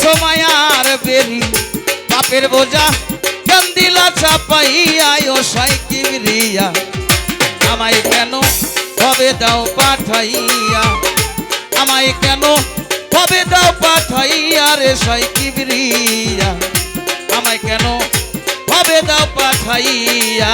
সোমায়ার বেরি। পাপের বোঝা কান্দিলা চাপাইয়া ও সাইকিব রিয়া আমায় কেন কবে দাও পাঠাইয়া? আমায় কেন কবে দাও পাঠাইয়া রে সাইকিব রিয়া আমায় কেন কবে দাও পাঠাইয়া?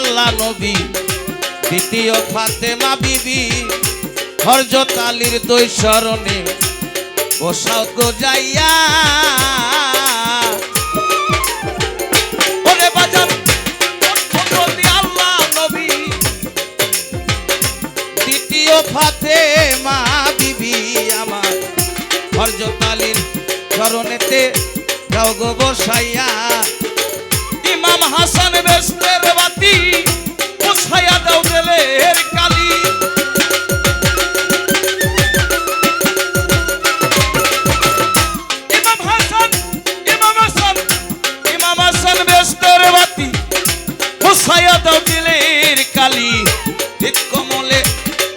আল্লাহ নবী, দ্বিতীয় ফাতেমা বিবি হরজত আলীর দুই স্মরণে বসাও গো যাইয়া। দ্বিতীয় ফাতেমা বিবি আমার হরজত স্মরণেতে যাও গো বসাইয়া। ইমাম হাসান বেস্তের বাতি মুছাইয়া দাও গেলের কালি। ইমাম হাসান ইমাম হাসান ইমাম হাসান বেস্তের বাতি মুছাইয়া দাও গেলের কালি। ঠিক কমলে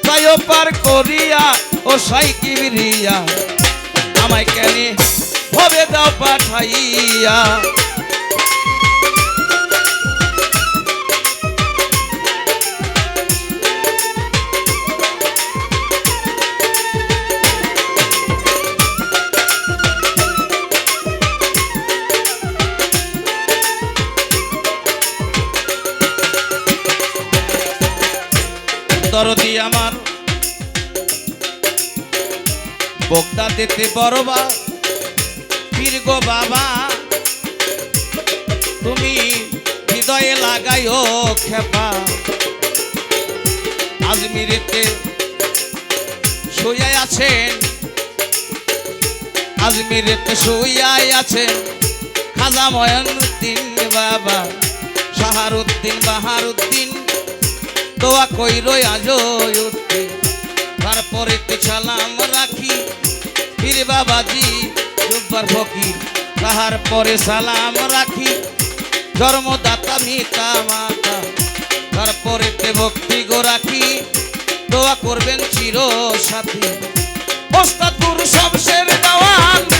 তাই পার করিয়া, ও সাইকি বিরিয়া আমায় কেন হবে দাও পাঠাইয়া। বগদা দিতে বড়বা পীর গো বাবা। তুমি হৃদয়ে লাগাই লাগাইও খেপা। আজমিরেতে শুয়ে আছেন। আজমিরেতে শুয়াই আছেন খাজা ময়নুদ্দিন বাবা, শাহারুদ্দিন বাহারুদ্দিন। দোয়া কইরো আজো উদ্দিন তারপরে সালাম রাখি বাবাজি রূপবার ফকির, তাহার পরে সালাম রাখি। ধর্মদাতা মিতা মাতা তারপরে তে ভক্তি গো রাখি। দোয়া করবেন চির সাথী সব শমশের দেওয়ান।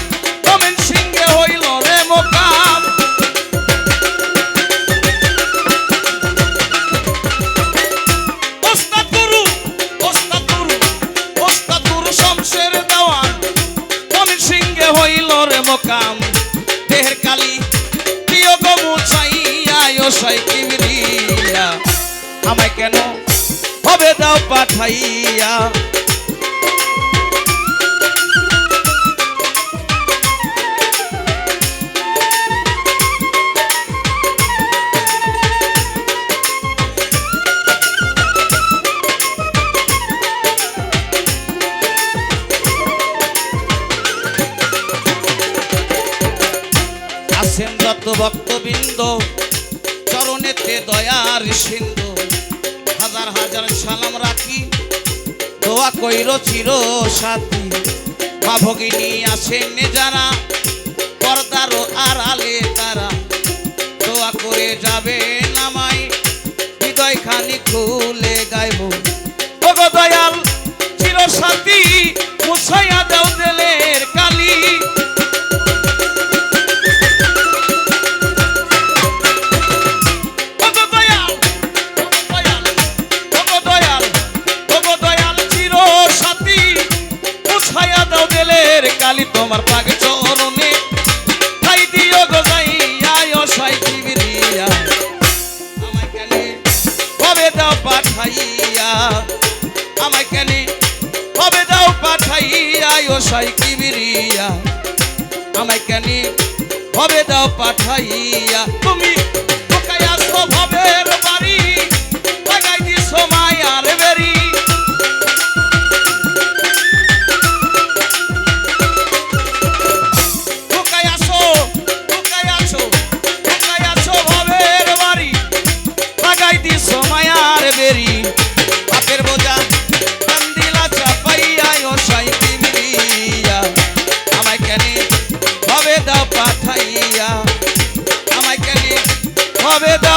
হইল রে মোকাম, দেহের কালি। প্রিয় গমু চাইয়া ও সাইকি বিরিয়া আমায় কেন হবে দাও পাঠাইয়া? যত ভক্তবৃন্দ, চরণেতে দয়ার সিন্ধু হাজার হাজার সালাম রাখি, দোয়া কইর চির সাথী। মা ভগিনী আছেন যারা পর্দারও আড়ালে তারা। দোয়া করে যাবে নামাই হৃদয় খানি খুলে গাইব। ও সাই কিবিরিয়া আমায় কেন হবে দাও পাঠাইয়া। তুমি ভাবে স্বভাবের Navedade